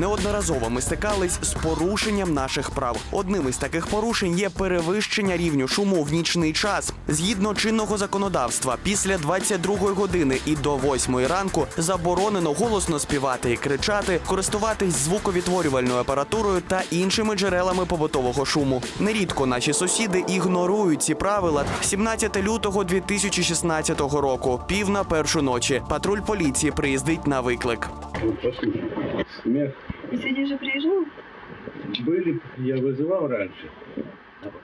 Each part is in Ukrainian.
Неодноразово ми стикались з порушенням наших прав. Одним із таких порушень є перевищення рівню шуму в нічний час. Згідно чинного законодавства, після 22-ї години і до 8-ї ранку заборонено голосно співати і кричати, користуватись звуковідтворювальною апаратурою та іншими джерелами побутового шуму. Нерідко наші сусіди ігнорують ці правила. 17 лютого 2016 року, пів на першу ночі, патруль поліції приїздить на виклик. Вот послушай, смех И сегодня уже приезжал? были, я вызывал раньше.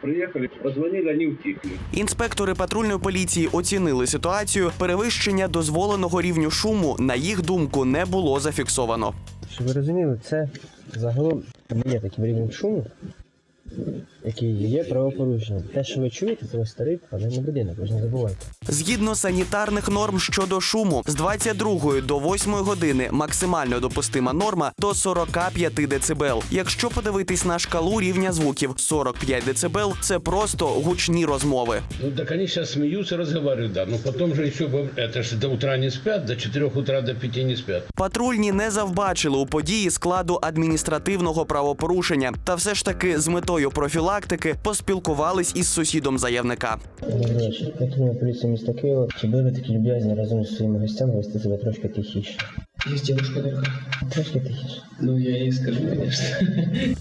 Приехали, позвонили, они утихли. Інспектори патрульної поліції оцінили ситуацію. Перевищення дозволеного рівню шуму, на їх думку, не було зафіксовано. Щоб ви розуміли, це загалом не є таким рівнем шуму, який є правопорушенням. Те, що ви чуєте, це ось старий панельний будинок, ви ж не забувайте. Згідно санітарних норм щодо шуму, з 22 до 8 години максимально допустима норма до 45 дБ. Якщо подивитись на шкалу рівня звуків 45 дБ – це просто гучні розмови. Ну так они сейчас смеются, разговаривают, да. Но потом же еще, бо- это же до утра не спят, до 4 утра, до 5 не спят. Патрульні не завбачили у події складу адміністративного правопорушення, та все ж таки з метою профілактики поспілкувались із сусідом заявника. Патрульна поліція міста Києва. Чи були такі люб'язні разом зі своїми гостями вести себе трошки тихіше? Есть девушка только. Трошки тихіше. Ну, я ей скажу, конечно.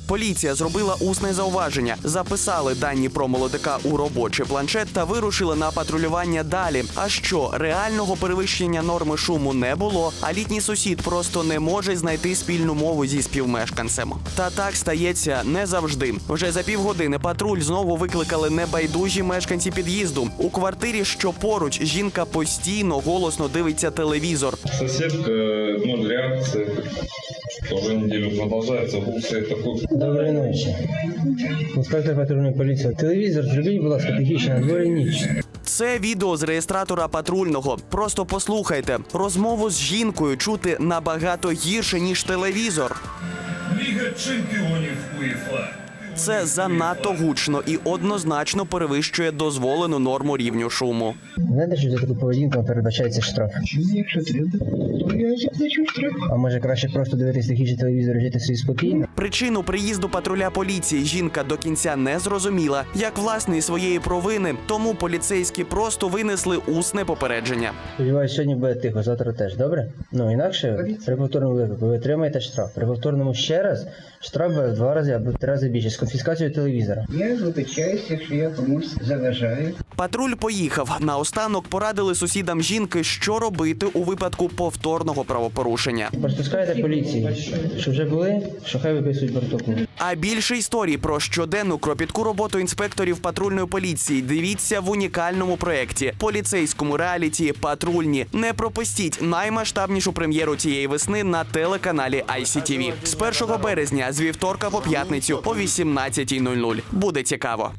Поліція зробила усне зауваження, записали дані про молодика у робочий планшет та вирушили на патрулювання далі. А що реального перевищення норми шуму не було, а літній сусід просто не може знайти спільну мову зі співмешканцем. Та так стається не завжди. Вже за півгодини патруль знову викликали небайдужі мешканці під'їзду. У квартирі, що поруч, жінка постійно голосно дивиться телевізор. Сосед ноль реакции. Уже неделю продолжается. Стоит такой. Доброї ночі. Інспектор патрульної поліції. Телевізор, зробіть, будь ласка, тихіше, на дворі ніч. Це відео з реєстратора патрульного. Просто послухайте. Розмову з жінкою чути набагато гірше, ніж телевізор. Ліга чемпіонів УЄФА. Це занадто гучно і однозначно перевищує дозволену норму рівню шуму. Знаєте, що за таку поведінку передбачається штраф? А може краще просто дивитись тихіше телевізор жити собі спокійно? Причину приїзду патруля поліції жінка до кінця не зрозуміла, як власної своєї провини, тому поліцейські просто винесли усне попередження. Сподіваюсь, сьогодні буде тихо, завтра теж, добре? Ну інакше при повторному виклику ви отримаєте штраф. При повторному ще раз штраф буде в два рази або три рази більше з конфіскацією телевізора. Я вибачаюся, якщо я комусь заважаю. Патруль поїхав. Наостанок порадили сусідам жінки, що робити у випадку повторного правопорушення. Розпускаєте поліції, що вже були, що хай виписують протокол. А більше історій про щоденну кропітку роботу інспекторів патрульної поліції дивіться в унікальному проєкті поліцейському реаліті Патрульні. Не пропустіть наймасштабнішу прем'єру цієї весни на телеканалі ICTV. з 1 березня з вівторка по п'ятницю о 18.00. Буде цікаво.